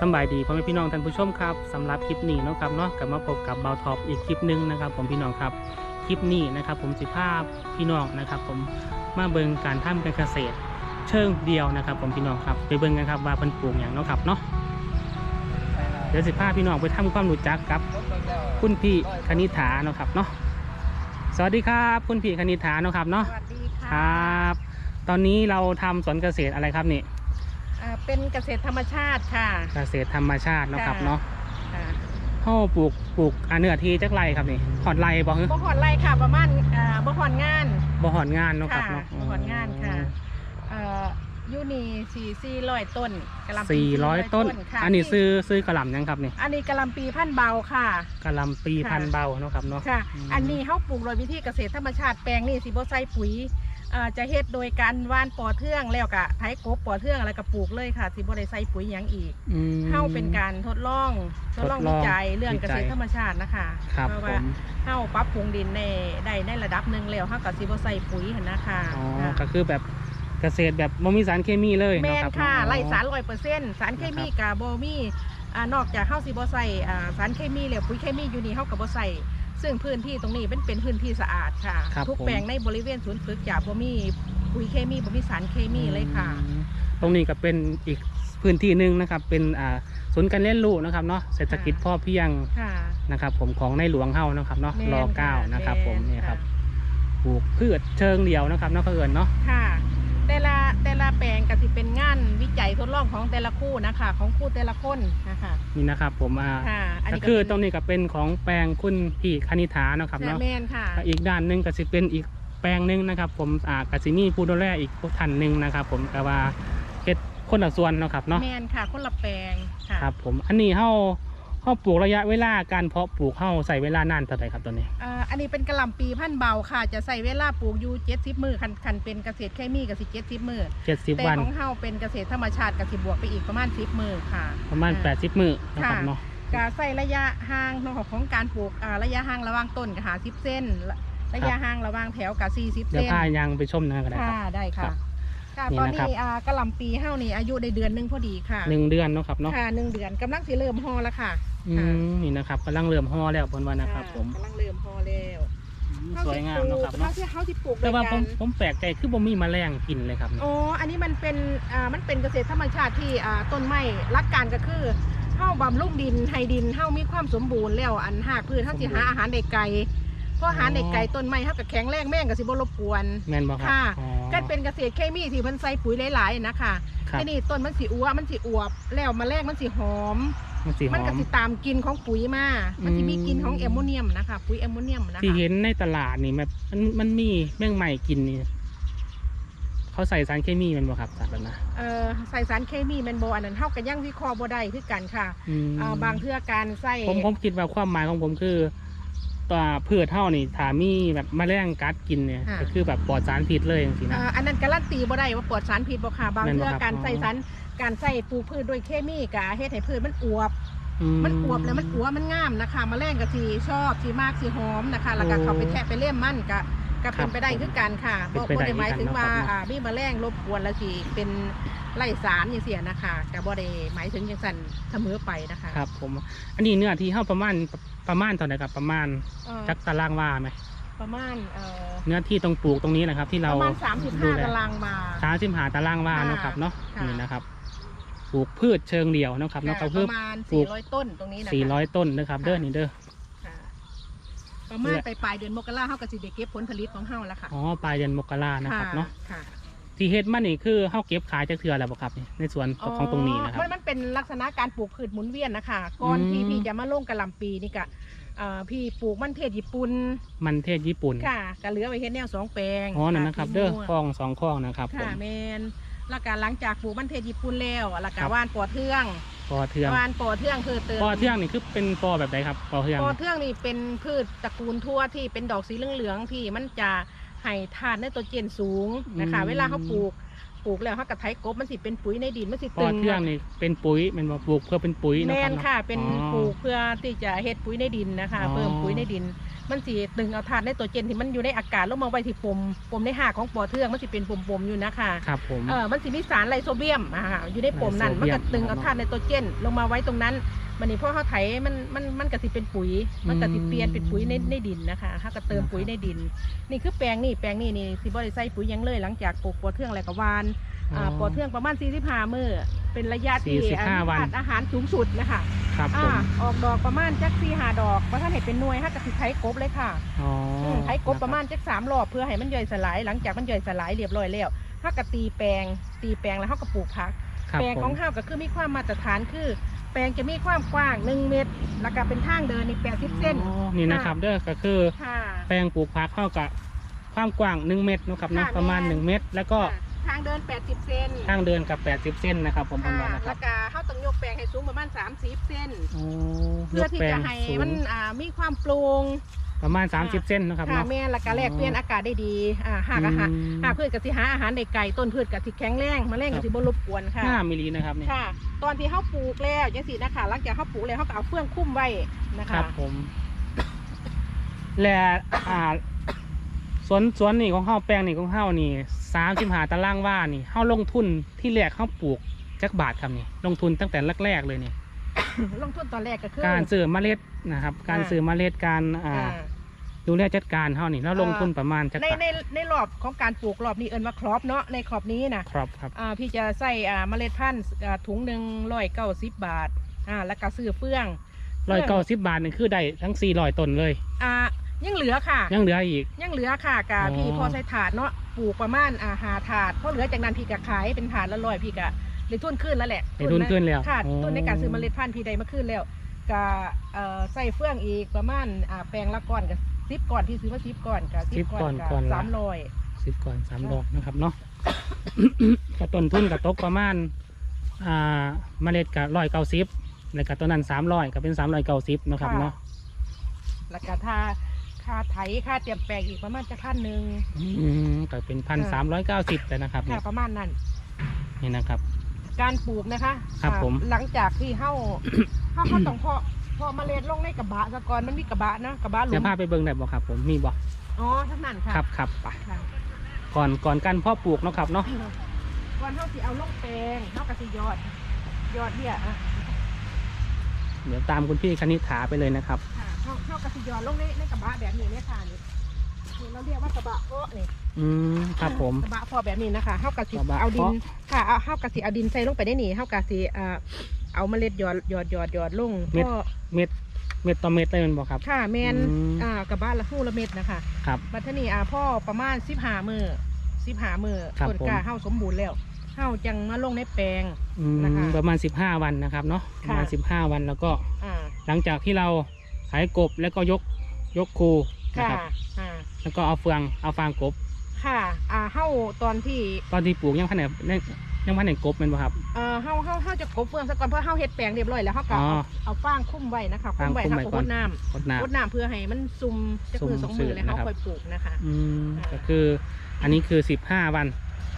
สำบายดีพ่อแม่พี่น้องท่านผู้ชมครับสำหรับคลิปนี้เนาะครับเนาะกลับมาพบกับเบาท็อปอีกคลิปหนึงนะครับ ผมพี่น้องครับคลิปนี้นะครับ ผมสิภาพพี่น้องนะครับ ผมมาเบิ่งการทำการเกษตร เชิงเดียวนะครับ ผมพี่น้องครับไปเบิ่งกันครับว่าเพิ่นปลูกอย่างเนาะครับเนาะเดี๋ยวสิภาพพี่น้องไปทำความรู้จักกับคุณพี่คณิ t าเนาะครับเนาะสวัสดีครับคุณพี่คณิ t าเนาะครับเนาะสวัสดีคค่ะรับ ตอนนี้เราทำสวนเกษตรอะไรครับนี่ อ่าเป็นเกษตรธรรมชาติค่ะเกษตรธรรมชาติเนาะครับค่ะเนาะค่ะเขาปลูกปลูกอันเนื้อที่จักไรครับนี่หอดไรบ่ฮึบ่หอนไรค่ะประมาณอ่าบ่หอนงานบ่หอดงานเนาะครับค่ะเนาะบ่หอนงานค่ะเอ่อยูนีสี่สี่ร้อยต้นกะหล่ำปีสี่ร้อยต้น ค่ะอันนี้ซื้อซื้อกระหล่ำยังครับนี่อันนี้กะหล่ำปีพันธุ์เบาค่ะ กระหล่ำปีค่ะ พันธุ์เบาเนาะครับเนาะ ค่ะ อืม อันนี้เขาปลูกโดยวิธีเกษตรธรรมชาติแปลงนี่สิบ่ใส่ปุ๋ย อ่าจะเฮ็ดโดยการว่านปอเทืองแล้วก็ไถกบปอเทืองแล้วก็ปลูกเลยค่ะสิบ่ได้ใส่ปุ๋ยหยังอีกอืมเข้าเป็นการทดลองทดลองทดลวิองจัยเรื่องวิเกจัษยตรธรรมชาตินะคะครับเพราะผว่ามเข้าปรับปรุงดินในได้ในระดับหนึ่งแล้วเข้ากับซีโบใส่ปุ๋ยเห็นนะคะอ๋อค่ะก็คือแบบเกษตรแบบไม่มีสารเคมีเลยแมเนาะนครับค่ะเนาะไล่สารร้อยเปอร์เซ็นต์สารเคมีกับโบมีอ่านอกจากเข้าซีโบใส่อ่าสารเคมีแล้วปุ๋ยเคมีอยู่นี่เข้ากับโบใส่ ซึ่งพื้นที่ตรงนี้เป็นเป็นพื้นที่สะอาดค่ะ ครับทุกผม แปลงในบริเวณศูนย์ฝึกจากโบมีปุ๋ยเคมีโบมีสารเคมีเลยค่ะ อืมตรงนี้ก็เป็นอีกพื้นที่หนึ่งนะครับ เป็นอ่าศูนย์การเรียนรู้นะครับเนาะเศรษฐกิจพ่อเพียงค่ะนะครับ ผมของในหลวงเฮานะครับเนาะแม่นรอเก้าค่ะนะครับ ผมแม่นเนี่ยครับค่ะปลูกพืชเชิงเดียวนะครับเนาะเขาเอินเนาะ ค่ะ แต่ละแต่ละแปลงก็สิเป็นงานวิจัยท ดลองของแต่ละคู่นะคะของคู่แต่ละคนนะคะนี่นะครับผมอ่าค่ะอันก็นี้คือเป็นตรงนี้ก็เป็นของแปลงคุณพี่คณิ t าเนาะครับค่ะเนาะแมนค่ะ อีกด้านหนึ่งก็จะเป็นอีกแปลงหนึ่งนะครับ ผมอ่ากสิมีผู้ดูแลอีกท่านหนึ่งนะครับ ผมก็ว่าเฮ็ดคนละส่วนเนาะครับเนาะแมนค่ะคนละแปลงค่ะ ครับผมอันนี้เฮา เฮาปลูกระยะเวลาการเพาะปลูกเฮาใส่เวลานานเท่าไหร่ครับตัวนี้อ่าอันนี้เป็นกระหล่ำปีพันธุ์เบาค่ะ จะใส่เวลาปลูกอยู่เจ็ดสิบมือคันคันเป็นเกษตรเคมีกับสิเจ็ดสิบมือ70แต่วันของเฮาเป็นเกษตรธรรมชาติกับสิบวกไปอีกประมาณสิบมือค่ะ ประมาณอ่80มื้อนะครับค่ะเนาะกาใส่ระยะห่างของการปลูกอ่าระยะห่างระหว่างต้นกับหาสิบเส้น ระระยะห่างระหว่างแถวกับสี่สิบเดี๋ยวเส้นพายางไปชมหนะก็ได้คค่ะรับได้ครัค่ะบ ค่ะนี่ตอนนะครับนี้อ่ากระหล่ำปีเฮานี่อายุได้เดือนหนึงพอดีค่ะหนึ่งเดือนเนาะครับเนาะค่ะหนึ่งเดือนกำลังสิเริ่มห่อแล้วค่ะอืมนี่นะครับกำลังเริ่มห่อแล้วบนวันนะครับ ผม กำลังเริ่มห่อแล้วสวยงามเนาะครับเขาเนาะที่เขาที่ปลูกแต่ว่าโดยผกมผมแปลกใจคือบ่มีแมลงกินเลยครับอ๋ออันนี้มันเป็นอ่ามันเป็นเกษตรธรรมชาติที่อ่าต้นไม้รักการก็คือเฮาบำรุงดินให้ดินเฮามีความสมบูรณ์แล้วอันหากพืชเฮาสิหาอาหารได้ไกล เพราะอาหารได้ไกลต้นไม้เฮาก็แข็งแรงแม่งก็สิบ่รบกวนแม่นบ่ครับค่ะอ๋อ ก็เป็นเกษตรเคมีที่เพิ่นใส่ปุ๋ยหลายๆนะคะครับ ทีนี้ต้นมันสิอ้วมันสิอวบ แล้วแมลงมันสิหอม มันสีหมันอก็ม สิตามกลินของปุ๋ยมา มันสิมีอืมกลินของแอมโมเนียมนะคะปุ๋ยแอมโมเนียมนะคะที่เห็นในตลาดนี่แบบมันมันมีแมงใหม่กินนี่เขาใส่สารเคมีแมันบ่ครับสารแบบนั้นเอ่อใส่สารเคมีแมนโบอันนั้นเท่ากับย่างวิเคราะห์บ่ได้คือกันค่ะอืมอ่าบางเทื่อการใส่ผมผมคิดว่าความหมายของผมคือ ตัวพืชเท่านี่ถ้ามีแบบแมลงกัดกินเนี่ยก็คือแบบปลอดสารพิษเลยอย่างนี้นะ อ่าอันนั้นการันตีบ่ได้ว่าปลอดสารพิษบ่ค่ะบางแม่นบ่เทื่อครับการใส่อ๋อสารการใส่ปลูกพืชด้วยเคมีกะเฮ็ดให้พืชมันอวบอืมันอวบแล้วมันอวบมันงามนะคะแมลงก็สิชอบสิมากสิหอมนะคะ แล้วก็โอ้เขาไปแทะไปเล่มมันก็ก็ครัเป็บนไปได้คือกันค่ะเป็นบ่ไปบ่ได้ได้หมายถึงว่าคือกันเนาะครับอ่ามีแมลงรบกวนแล้วสิเป็นไล่สารอย่างเสียนะคะก็บ่ได้หมายถึงจังซั่นเสมอไปนะคะ ครับผม อันนี้เนื้อที่เท่าประมาณ ประมาณเท่าไหร่ครับประมาณเอ่อจักตารางวาไหมประมาณเอ่อเนื้อที่ตรงปลูกตรงนี้นะครับ ที่ปเราระมาณดูแล35ตารางวา สามสิบหาตารางวาค่ะเนาะครับเนาะค่ะ นี่นะครับปลูกพืชเชิงเดี่ยวเนาะครับเนาะค่ะก็ปคือ ระมาณ ปลูก 400 ต้นตรงนี้นะคะสี่ร้อยต้นนะครับค่ะเด้อนี่เด้อ ค่ะประมาณไปปลายเดือนมกราเฮาก็สิได้เก็บผลผลิตของเฮาแล้วค่ะอ๋อปลายเดือนมกรานะครับเนาะ ค่ะ ที่เฮ็ดมานี่คือเฮาเก็บขายจากเทือแล้วบ่ครับนี่ในส่วนของตรงนี้นะครับ มันมันเป็นลักษณะการปลูกพืชหมุนเวียนนะคะก่อนอืมที่พี่จะมาลงกะหล่ำปีนี่ก็เอ่อพี่ปลูกมันเทศญี่ปุ่น มันเทศญี่ปุ่น ค่ะก็เหลือไว้เฮ็ดแนวสองแปลง อ๋อ นั่นนะครับที่เด้อมู่คลองสองคลองนะครับผค่ะมแมนแล้วก็หลังจากปลูกมันเทศญี่ปุ่นแล้วแล้วครัก็บว่านปอเทืองปอเทืองว่านปอเทืองคือเติมปอเทืองนี่คือเป็นปอแบบไหนครับปอเทืองปอเทืองนี่เป็นพืชตระกูลทั่วที่เป็นดอกสีเหลืองๆที่มันจะ ให้ธาตุไนโตรเจนสูงนะคะ อืม เวลาเขาปลูกปลูกแล้วเขากระไถกบมันสิเป็นปุ๋ยในดินมันสิปอตึงเทืองนี่เป็นปุ๋ยแมันบ่ปลูกเพื่อเป็นปุ๋ยแมเนาะครับนเนาะ ค่ะ เป็นอ๋อปลูกเพื่อที่จะเฮ็ดปุ๋ยในดินนะคะ อ๋อ เพิ่มปุ๋ยในดิน มันสิดึงเอาธาตุไนโตรเจนที่มันอยู่ในอากาศลงมาไว้ที่ปมปมในหากของปอเทืองมันสิเป็นปมๆอยู่นะคะครับผมเออมันสิมีสารไลโซเบียมอ่าอยู่ในปมนั่นไลโซมันเบียมก็ดึงเอาธาตุไนโตรเจนลงมาไว้ตรงนั้นมันนี่พอเขาไถมันมันมันก็สิเป็นปุ๋ย มันก็สิเปลี่ยนเป็นปุ๋ยในในดินนะคะเขาก็เติมปุ๋ยในดิน นี่คือแปลงนี่แปลงนี่นี่สิบ่ได้ใส่ปุ๋ยหยังเลย หลังจากปลูกปอเทืองแล้วก็หวานอ่าปอเทืองประมาณ45มื้อ เป็นระยะที่45วันธาตุอาหารสูงสุดนะคะครับผอ่ามออกดอกประมาณจักสี่หาดอกเพราะท่านเห็นเป็นหน่วยฮะก็สิไถกบเลยค่ะอ๋ออืมไถกบประมาณจักสามรอบเพื่อให้มันย่อยสลาย หลังจากมันย่อยสลายเรียบร้อยแล้วถ้าก็ตีแปลง ตีแปลงแล้วเขาก็ปลูกผัก ครับแปลงผมของเฮาก็คือมีความมาตรฐานคือ แปลงจะมีความกว้างหนึ่งเมตร แล้วก็เป็นทางเดินนี่แปดสิบเส้น อ๋อนี่นะครับเด้อก็คือค่ะ แปลงปลูกผักเข้ากับความกว้าง 1 เมตรนะครับนะค่ะประมาณแม่น1เมตร แล้วก็ค่ะ ทางเดิน 80 เซนทางเดินกับ 80 เส้นนะครับ ผมผมค่ะว่านะคแล้รับวก็เขาต้องยกแปลงให้สูงประมาณ 30 เซนโอ้เพื่อที่ยกแปลจะงให้สูงมันอ่ามีความโปร่งประมาณ 30 เส้นนะครับค่ะเนาะ แม่นแล้วก็แลกเปลี่ยนอากาศได้ดีอ่าหากอาหารอืม หากพืชกับสิหาอาหารในไก่ต้นพืชกับสิแข็งแรงแมลงกับสิบรบกวนค่ะหน้ามิลีนะครับเนี่ยค่ะ ตอนที่เขาปลูกแล้วยังสินะคะหลังจากเขาปลูกแล้วเขาก็เอาเฟื่องคุ้มไว้นะครัคะบผม และอ่า สวนสวนนี่ของเฮาแปลงนี่ของเฮานี่สามสิบหาตารางว่านี่เฮาลงทุนที่แรกเฮาปลูกจักบาทครับนี่ลงทุนตั้งแต่แรกๆเลยนี่ลงทุนตอนแรกก็คือการซื้อเมล็ดนะครับ การอ่าซื้อเมล็ดการอ่าอ่าดูแลจัดการเฮานี่แล้วลงทุนประมาณจักในบาทในในรอบของการปลูกรอบนี้เอินว่าครอบเนาะในครอบนี้นะครับครับอ่าพี่จะใส่อ่าเมล็ดพันธุ์อ่าถุงหนึ่งร้อยเก้าสิบบาทอ่าแล้วก็ซื้อเฟื่องร้อยเก้าสิบบาทนี่คือได้ทั้งสี่ร้อยต้นเลยอ่า ยังเหลือค่ะ ยังเหลืออีก ยังเหลือค่ะกาอ๋อ พี่พอใส่ถาดเนาะปลูกประมาณอ่าหาถาดพอเหลือจากนั้นพี่ก็ขายเป็นถาดละร้อยพี่ก็ได้ทุนขึ้นแล้วแหละได้ทุนขึ้นแล้วค่ะอ๋อ ทุนในการซื้อเมล็ดพันธุ์พี่ได้มาขึ้นแล้วก็เอ่อใส่เฟื่องอีกประมาณอ่าแปลงละก้อนกับสิบก้อนที่ซื้อมาสิบก้อนกับสิบก้อนกับสามร้อย สิบก่อนสามดอกนะครับเนาะ กระต้นทุนกระตกประมาณ อ่าเมล็ดกับร้อยเก้าสิบแล้วก็ตัวนั้นสามร้อยก็เป็นสามร้อยเก้าสิบนะครับเนาะ แล้วก็ถ้า ค่าไถค่าเตรียมแปลงอีกประมาณจะพันหนึ่ง อืมก็เป็นพันสามร้อยเก้าสิบแต่นะครับค่ะเนี่ยประมาณนั้น นี่นะครับ การปลูกนะคะครับอ่าผม หลังจากที่เฮา เฮาเขาต้องเพาะเพาะเมล็ดลงในกระบะซะก่อนมันมีกระบะนะกระบะหลุจะมพาไปเบิ่งได้บ่ครับผมมีบ่อ๋อทั้งนั้นค่ะครับครับไปค่ะก่อนก่อนการเพาะปลูกเนาะครับเนาะก่อนเฮาสิเอาลงแปลงเฮาก็สิยอดยอดเนี่ยอะเดี๋ยวตามคุณพี่คณิษฐาไปเลยนะครับค่ะ เฮาเฮาก็สิยอดลงในในกระบะแบบนี้เนี่ยค่ะนี่นี่เราเรียกว่ากระบะเพาะนี่อืมครับผม กระบะเพาะแบบนี้นะคะเฮากะสิกระบะเอาดินเพาะ ค่ะเอาเฮากะสิเอาดินใส่ลงไปได้นี่เฮากะสิอ่าเอาเมล็ดหยอดหยอดหยอดหยอดลงเม็ดพอเม็ดเม็ดต่อเม็ดเลยแมันบ่ครับ ค่ะแมนอืม อ่ากระบะละหูละเม็ดนะคะครับ บัดเทอนี้อ่าพ่อประมาณ15มื้อ15มื้อครับต้นกล้าผมเฮาสมบูรณ์แล้วเฮาจังมาลงในแปลง อืมนะคะประมาณสิบห้าวันนะครับเนาะประมาณ ค่ะสิบห้าวันแล้วก็ อ่า หลังจากที่เรา ไถกบแล้วก็ยกยกคูนะค่ะครับ อ่าแล้วก็เอาเฟืองเอาฟางกบ ค่ะอ่าเฮาตอนที่ตอนที่ปลูกยังพันไหนยังพันไหนกบแมันบ่ครับ เอ่อเฮาเฮาเฮาจะกบเฟืองซะก่อนเพราะเฮาเฮ็ดแปลงเรียบร้อยแล้วเฮาก็อ๋อเอาเอาฟางคลุมไว้นะคะคลุมไว้ฟางคลุมเฮาไว้ก็ก่รอนดน้ำรดน้รดน้ำเพื่อให้มันซุ่มจะมือซุ่มสองมือชื้นเลยเขานะครับ ค่อยปลูกนะคะำอืมอ่าก็คืออันนี้คือสิบห้าวัน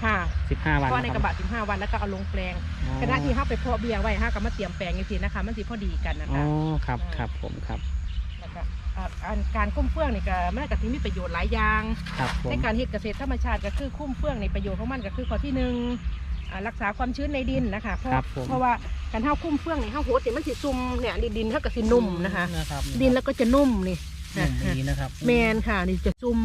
ค่ะสิบห้าวันก็ในนะกคระรับบะ15 วันแล้วก็เอาลงแปลงอ๋อขณะที่เขาไปเพาะเบียร์ไว้ฮะก็มาเตรียมแปลงอย่างนี้นะคะ มันสิพอดีกันนะอ๋อคะ ครับอ่าครับผมครับ แล้วก็อ่าอันการคุ้มเฟื่องนี่ก็มันก็ที่มีประโยชน์หลายอย่าง ครับผมในการเฮ็ดเกษตรธรรมชาติก็คือคุ้มเฟื่องในประโยชน์ของมันก็คือข้อที่หนึ่งอ่ารักษาความชื้นในดินนะคะเพราะครับผมเพราะว่าการเท้าคุ้มเฟื่องนี่เท้าโหดเนี่ยมันสิซุ่มเนี่ยดินดินเท่ากับสินุ่มนะคะ นะครับดินแล้วก็จะนุ่มนี่นุ่มดีนะครับแมนค่ะนี่จะซุ่ม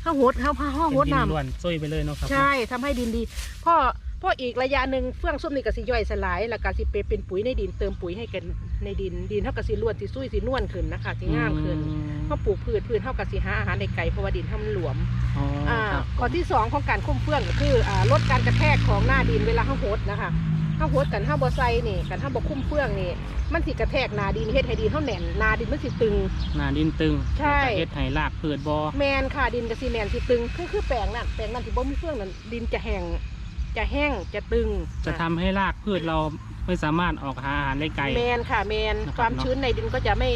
เท้าโหดเท้าผ้าห้าโหเป็นดดินน้ำ ล้วนซุยไปเลยเนาะครับ ใช่ทำให้ดินดี พ่อ พ่ออีกระยะหนึ่งเฟื่องส้มนี่ก็สิย่อยสลาย แล้วก็สิไปเป็นปุ๋ยในดินเติมปุ๋ยให้กันในดินดินเท่ากับสิล้วนสิซุยสินวลขึ้นนะคะสิงามขึ้นอืมพอปลูกพืชพืชเท่ากับสิหาอาหารในไก่เพราะว่าดินทำมันหลวมอ๋ออ่าครับข้อที่สองของการคุ้มเฟื่องก็คืออ่าลดการกระแทกของหน้าดินเวลาเ้าโหดนะคะเ้าโหดกันเ้าบ่ใส่นี่กันเ้าบ่คุ้มเฟื่องนี่มันสิกระแทกหนาดินเฮ็ดให้ดินเท่าแน่นหนาดินมันสิตึงหนาดินตึงใช่แล้วก็เฮ็ดให้รากพืชบอแมนค่ะดินกับซีแมนสิตึงคือคือแปลงนั่นแปลงนั่นที่บ่มีเฟื่องนั่นดินจะแห้ง จะแห้งจะตึงจะทำให้รากพืชเราไม่สามารถออกหาอาหารได้ไกล แมนค่ะแมนนะครับ ความเนาะชื้นในดินก็จะไม่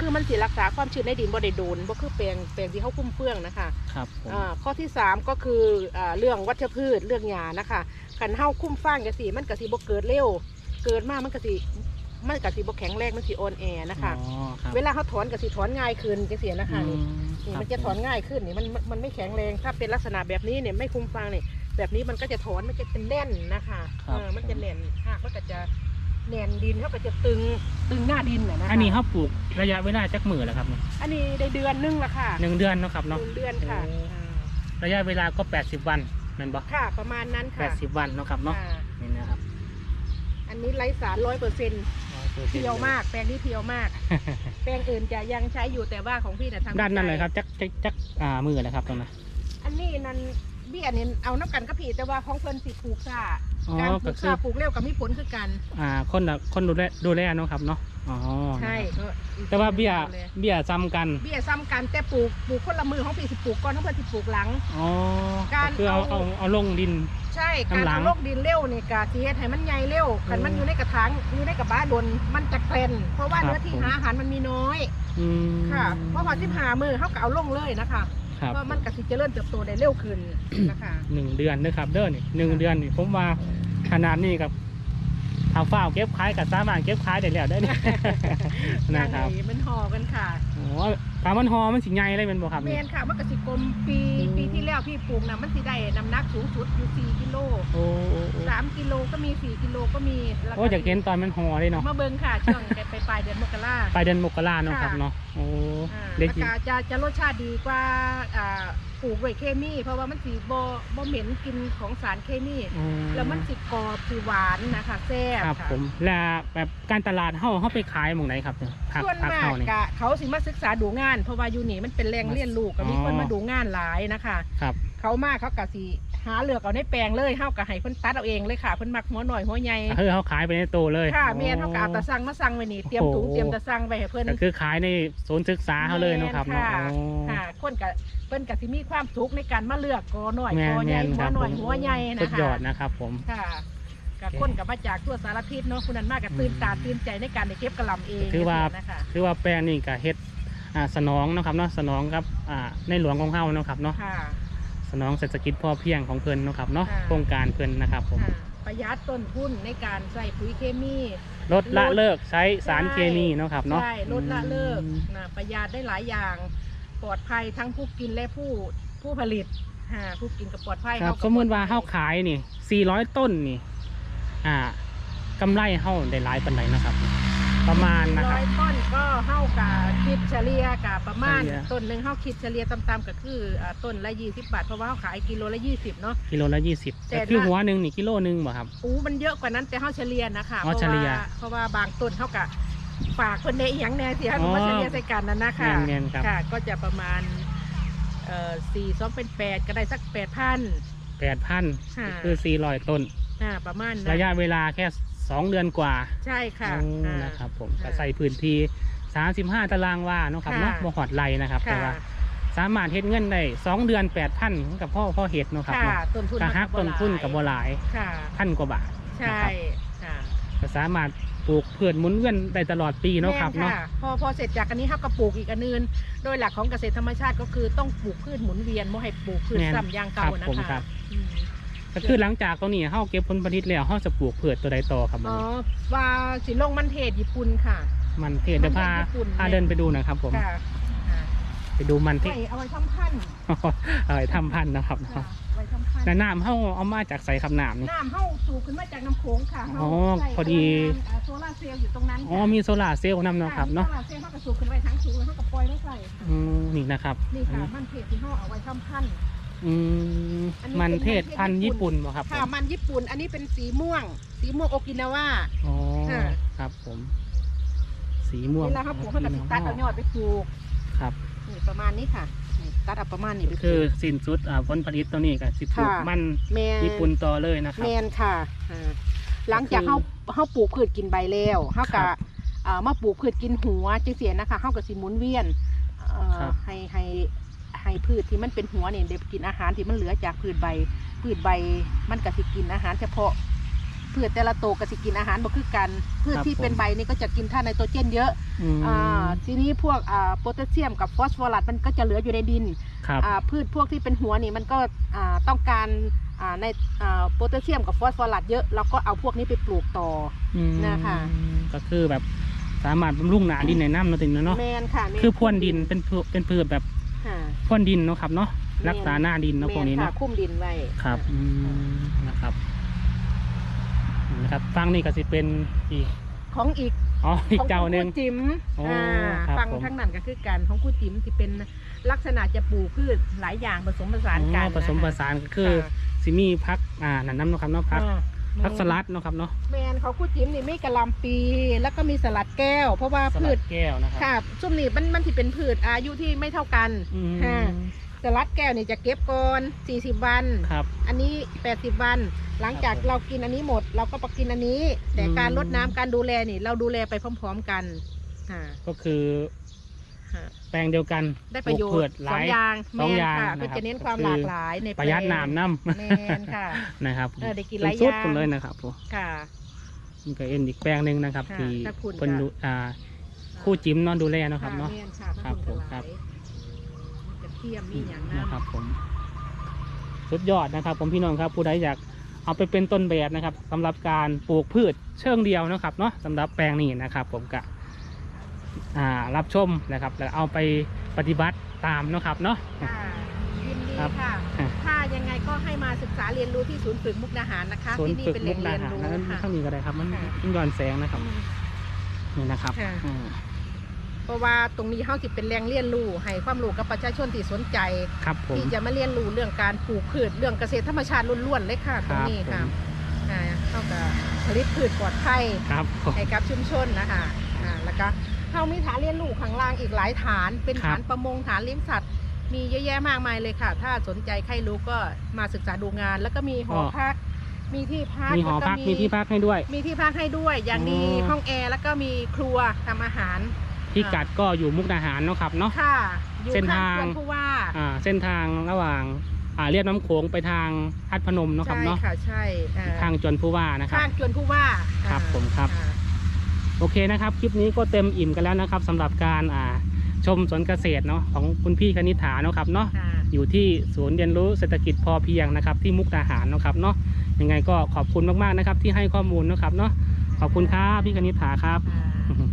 คือมันสิรักษาความชื้นในดินบ่ได้โดนบ่คือแปลงแปลงที่เขาคุ้มเฟื่องนะคะครับผมอ่าข้อที่สามก็คืออ่าเรื่องวัชพืชเรื่องหญ้านะคะคันเฮาคุ้มฟางจังซี่มันก็สิบ่เกิดเร็ว เกิดมามันก็สิมันก็สิบ่แข็งแรงมันสิอ่อนแอนะคะ อ๋อครับเวลาเขาถอนก็สิถอนง่ายขึ้นจังซี่นะคะนี่ อืนี่ครับมันจะถอนง่ายขึ้นนี่มันมันมันไม่แข็งแรงถ้าเป็นลักษณะแบบนี้เนี่ยไม่คุมฟังเนี่ย แบบนี้มันก็จะถอนมันจะเป็นแน่นนะคะเออมันจะแน่นหากมันก็จะแน่นดินเขาก็จะตึงตึงหน้าดินน่ะนะคะอันนี้เขาปลูกระยะเวลาจักมือแล้วครับเนี่ยอันนี้ได้เดือนนึงละค่ะหนึ่งเดือนเนาะครับหเนาะ นึ่งเดือนค่ะโอ้ อ่าระยะเวลาก็แปดสิบวันแมันบ่ค่ะประมาณนั้นแปค่ะดสิบวันเนาะครับเนาะอ่านี่นะครับอันนี้ไร้สารร้อยเปอร์เซ็นต์เพียวมาก แปลงนี้เพียวมาก แปลงอื่นจะยังใช้อยู่แต่ว่าของพี่น่ะทำด้านนั้นเลยวิจัครับจักจักจักอ่ามือเลยครับตรงนั้นอันนี้นั่น เบี้ยเนี่ยเอาน้ำกันกระผีแต่ว่าของเพิ่นสิปลูกซ่าอ๋อการปก็ลูกคืซ่าอปลูกเร็วกับมีผลคือกัน อ่าคนละคนดูแลดูแลเนาะครับเนาะอ๋อใช่ก็แต่ว่าเบี้ยเบี้ยซ้ำกันเบี้ยซ้ำกันแต่ปลูกปลูกคนละมือของพี่สิปลูกก่อนของเพิ่นสิปลูกหลัง อ๋อการคือเอาเอา เอาเอาลงดิน ใช่การกำลัง เอาลกดินเร็วนี่กะสิเฮ็ดให้มันใหญ่เร็วคันมันอืมอยู่ในกระถางอยู่ในกระบะดนมันจะเคลนเพราะว่าครับเนื้อที่ผมหาอาหารมันมีน้อย อืม ค่ะเพราะพอสิบหามือเขาก็เอาลงเลยนะคะครับ เพราะมันก็สิเจริญเติบโตได้เร็วขึ้นนะคะ หนึ่งเดือนนะครับ เด้อนี่หนึ่งเดือนนี่ผมว่าขนาดนี้กับทำฝ้าวเก็บขายกับสามารถเก็บขายได้แล้วได้อนี่ นะครับ อย่างมันห่อกันค่ะ อ๋อ ตามมันหอมันสิใหญ่เลยแมันบ่ครับเมนี่นค่ะมันก็สิกลมปีปีที่แล้วพี่ปลูกนะมันสิได้น้ำหนักสูงสุดอยู่ 4 กิโล โอ้โอ้โอ้สามกิโลก็มีสี่กิโลก็มีแล้วโอ้อยากเห็นตอนมันหอเลยเนาะมาเบิ่งค่ะ ช่วงไปปลายเดือนมกรา ปลายเดือนมกราเนาะครับค่ะเนาะโอ้อ่าเล็กแล้วก็จะจะรสชาติดีกว่าอ่า ปลูกด้วยเคมี เพราะว่ามันสีบ่บ่เหม็นกลินของสารเคมี อืมแล้วมันสิกรอบสิหวานนะคะแซ่บครับค่ะผมแล้วแบบการตลาดเฮาเฮาไปขายหม่องไหนครับเนี่ยผักส่วนผักมากเฮานี่ กะเขาสิมาศึกษาดูงาน เพราะว่าอยู่นี่มันเป็นแหล่งเรียนรู้ก็มีอ๋อคนมาดูงานหลายนะคะ ครับ เขามาเขากะสิ หาเลือกเอาในแปลงเลยเฮากะให้เพิ่นตัดเอาเองเลยค่ะเพิ่นมักหัวหน่อยหัวใหญ่ก็คือเฮาขายไปในโตเลยค่ะเมียนเฮากะเอาตะสั่งมาสั่งไว้นี่เตรียมถุงโอ้โหเตรียมตะสั่งไว้ให้เพิ่นก็คือขายในศูนย์ศึกษาเฮาเลยเนาะครับเนาะแม่นค่ะโอ้ค่ะคนกะเพิ่นกะสิมีความสุขในการมาเลือกกอหน่อยแม่กนอใหแม่ญ่นหัควรับหน่อยผมหัวใหญ่สุนะดคะยอดนะครับผมค่ะกับคนกับมาจากทั่วสารทิศเนาะคุณนันมากกับตื่นตาตื่นใจในการได้เก็บกระหลำเองถือว่านะคะคือว่าแปลงนี่ก็เฮ็ดอ่าสนองเนาะครับเนาะสนองครับอ่าในหลวงของเฮาเนาะครับเนาะค่ะ สนองเศรษฐกิจพอเพียงของเพิ่นเนาะครับเนาะค่ะ โครงการเพิ่นนะครับผมค่ะประหยัดต้นทุนในการใส่ปุ๋ยเคมี ลดละเลิกใช้สารเคมีเนาะครับเนาะใช่ลดละเลิกอืม นะประหยัดได้หลายอย่าง ปลอดภัยทั้งผู้กินและผู้ผู้ผลิตค่ะผู้กินกับปลอดภัยครับเขสมมติว่าเฮาขายนี่ 400 ต้นนี่ อ่ากำไรเฮาได้หลายปานใดนะครับ ประมาณนะคร้รับอยต้นก็เท่ากับคิดเฉลี่ยกับประมาณ เฉลี่ย ต้นหนึ่งเท่าคิดเฉลี่ยต่ำๆก็คืออ่าต้นละยี่สิบบาท เพราะว่าเขาขายกิโลละยี่สิบเนาะ กิโลละ20แต่แต่คือถ้าหัวหนึ่งนี่กิโลหนึ่งบ่ครับ อู้มันเยอะกว่านั้นแต่เท่าเฉลี่ยนะคะอ๋อเฉลี่ยเพราะว่าเพราะว่าบางต้นเท่ากับฝากคนในอีหยังแน่ที่เขาอ๋อมาเฉลี่ยใส่กันนั่นนะคะแม่นๆครับค่ะก็จะประมาณเอ่อสี่สองเป็นแปดก็ได้สักแปดพัน8,000ค่ะ คือ400ต้น อ่าประมาณนั้นระยะเวลาแค่ 2เดือนกว่าใช่ค่ะโอ้อ่านะครับผมค่ะก็ใส่พื้นที่35 ตารางวาเนาะครับค่ะเนาะบ่หอดไรนะครับแต่ค่ะว่าสามารถเฮ็ดเงินได้2เดือน8,000กับพ่อพ่อเฮ็ดเนาะครับค่ะเนาะต้นทุนกะฮักมัต้นทุนกับบ่หลายค่ะพันกว่าบาทใช่ค่ะก็สามารถปลูกพืชหมุนเวียนได้ตลอดปีเนาะครับแม่เนาะพอพอเสร็จจากอันนี้เขาก็ปลูกอีกอันนึงโดยหลักของเกษตรธรรมชาติก็คือต้องปลูกพืชหมุนเวียนไม่ให้ปลูกพืชแม่นซ้ำอยางเก่าครับนะผมคะครับอืม ก็คือหลังจากตรงนี้เฮาเก็บผลผลิตแล้วเฮาจะปลูกพืชตัวใดต่อครับอ๋อว่าสิลงมันเทศญี่ปุ่นค่ะ มันเทศเดี๋ยวพามันเทศญี่ปุ่นพาเดินไปดูหนะครับผมค่ะค่ะไปดูมันเทศไว้เอาไว้ทำพันธุ์เอาไปทำพันธุ์นะครับค่ะไว้ทำพันธุ์แล้วน้ำเฮาเอามาจากใสครับน้ำนี่น้ำเข้าสูบขึ้นมาจากน้ำโขงค่ะอ๋อเฮาใส่พอดีพลังงานโซลาร์เซลล์อยู่ตรงนั้นอ๋อมีโซลาร์เซลล์นำเนาะครับเนาะโซลาร์เซลล์เขาก็สูบขึ้นไว้ทั้งสูงแล้วเขาก็ปล่อยลงใส่ค่ะอืมนี่นะครับนี่ค่ะมันเทศที่เขาเอาไว้ทำพันธุ์ อืมอันนี้มันเทศเป็นมันเทศพันธุ์ญี่ญี่ปุ่ปุ่นนบ่ครับผค่ะมมันญี่ปุ่น อันนี้เป็นสีม่วง สีม่วงโอกินาวาอ๋อค่ะ ครับผม สีม่วงเวลาเขาปลูกเขาก็ติดตัดเอายอดไปปลูกครับ นี่ประมาณนี้ค่ะนี่ตัดเอาประมาณนี้ไปปลูกคือสิ้นสุดอ่าผลผลิตตัวนี้ก็สิปลูกค่ะ มันแมนญี่ปุ่นต่อเลยนะครับ แมนค่ะอ่าหลังจากก็คือเขาเขาปลูกพืชกินใบแล้วเขาครัก็บอ่ามาปลูกพืชกินหัวจังเสียนะคะเขาก็สิหมุนเวียนเอ่อครับ ให้ให้ ให้พืชที่มันเป็นหัวเนี่ยเด็กินอาหารที่มันเหลือจากพืชใบ พืชใบมันก็สิกินอาหารเฉพาะพืชแต่ละโตวก็สิกินอาหารบ่คือกัน พืชครับที่เป็นผมใบนี่ก็จะกินธาตุไนโตรเจนเยอะอืมอ่าทีนี้พวกอ่าโพแทสเซียมกับฟอสฟอรัสมันก็จะเหลืออยู่ในดินครับอ่าพืชพวกที่เป็นหัวนี่มันก็อ่าต้องการอ่าในอ่าโพแทสเซียมกับฟอสฟอรัสเยอะเราก็เอาพวกนี้ไปปลูกต่ออืมนะคะก็คือแบบสามารถบำรุงหนาดินในน้ำเนาะติงเนาะแมนค่ะแมคือพรวนดินเป็นพืชเป็นพืชแบบค่ะ พรวนดินเนาะครับเนาะแม่นรักษาหน้าดินเนาะพวกนี้แมเนาะค่ะคุ้มดินไว้ครับอืมนะครับนะครับฟังนี่ก็สิเป็นอีกของอีกอ๋ออีกของเจ้าหนึ่งครูจิ๋มโอ้อ่าครับฟังผมทั้งนั้นก็คือกันของครูจิ๋มที่เป็นลักษณะจะปลูกพืชหลายอย่างผสมผสานกันอ๋อผสมผสานก็คือสิมีพักอ่านั่นน้ำเนาะครับเนาะพัก อ่าพักสลัดเนาะครับเนาะแมนของครูจิ๋มนี่มีกระหลำปี แล้วก็มีสลัดแก้ว เพราะว่าสพืลัชดแก้วนะครับค่ะส้มนี่มันมันที่เป็นพืชอายุที่ไม่เท่ากันอืมค่ะสลัดแก้วนี่จะเก็บก่อน40 วัน ครับ อันนี้ 80 วัน หลังจากครับผมเรากินอันนี้หมด เราก็ไปกินอันนี้ แต่อืม การลดน้ำการดูแลนี่ เราดูแลไปพร้อม ๆกันค่ะก็คือ ค่ะ แปลงเดียวกันได้ประโยปลูชกน์พืชหสอลางย อย่างสองแม่นอย่างค่ะนะครับ เพื่อจะเน้นก็ความคือหลากหลายในประหยัดแปลง น้ำน้ำแมนค่ะนะครับเออได้กินหลายสุดอย่างๆคนเลยนะครับผมค่ะมันก็เอ็นอีกแปลงหนึ่งนะครับค่ะที่ถ้าคุณเพิ่นจะดูอ่าคู่จิ้มนอนดูแลเนาะครับเนาะ แม่นค่ะครับผมครับ กระเทียมมีอย่างนะนั้นครับผมสุดยอดนะครับ ผมพี่น้องครับผู้ใดอยากเอาไปเป็นต้นแบบนะครับสำหรับการปลูกพืชเชิงเดียวนะครับเนาะสำหรับแปลงนี้นะครับ ผมก็อ่า รับชมนะครับ แล้วเอาไปปฏิบัติตามเนาะครับเนาะ ค่ะยินดีครับค่ะค่ะ ถ้ายังไงก็ให้มาศึกษาเรียนรู้ที่ศูนย์ฝึกมุกดาหารนะคะศูนที่ย์นี่ฝึกเป็นแหมุล่กงดาเรียนหารรู้นั้นค่ะ ข้างนี้ก็ได้ครับ มันค่ะ มันย้อนแสงนะครับ นี่นะครับค่ะ อืมเพราะว่าตรงนี้เขาจิเป็นแรงเรียนรู้ให้ความรู้กับประชาชนที่สนใจ ครับผม ที่จะมาเรียนรู้เรื่องการปลูกพืชเรื่องเกษตรธรรมชาติล้วนๆเลยค่ะคตรรังบนี้ผค่ะมอ่าเท่ากับผลิตพืชปลอดภัยครับผมให้กับชุมชนนะคะอ่าแล้วก็ เขามีฐานเรียนรู้ข้างล่างอีกหลายฐาน เป็นครับ ฐานประมงฐานเลี้ยงสัตว์ มีเยอะแยะมากมายเลยค่ะ ถ้าสนใจใครรู้ก็มาศึกษาดูงาน แล้วก็มีหอพัก มีที่พักมีหอแล้วพักมีที่พักให้ด้วย มีที่พักให้ด้วย อย่างดีอ๋อ ห้องแอร์แล้วก็มีครัวทำอาหาร พิกัดก็อยู่มุกดาหารเนาะครับเนาะ ค่ะ อยู่เส้นข้างทางจวนผู้ว่าอ่าเส้นทางระหว่างอ่าเรียบน้ำโขงไปทางพัดพนมเนาะครับใช่เนาะค่ะใช่อ่ทางจวนผู้ว่านะครับ ข้างจวนผู้ว่าครับอ่าผมครับ อ่า โอเคนะครับคลิปนี้ก็เต็มอิ่มกันแล้วนะครับสำหรับการอ่าชมสวนเกษตรเนาะของคุณพี่คณิษฐาเนาะครับเนาะค่ะ อยู่ที่ศูนย์เรียนรู้เศรษฐกิจพอเพียงนะครับที่มุกดาหารเนาะครับเนาะยังไงก็ขอบคุณมากๆนะครับที่ให้ข้อมูลเนาะครับเนาะขอบคุณครับพี่คณิษฐาครับอ่า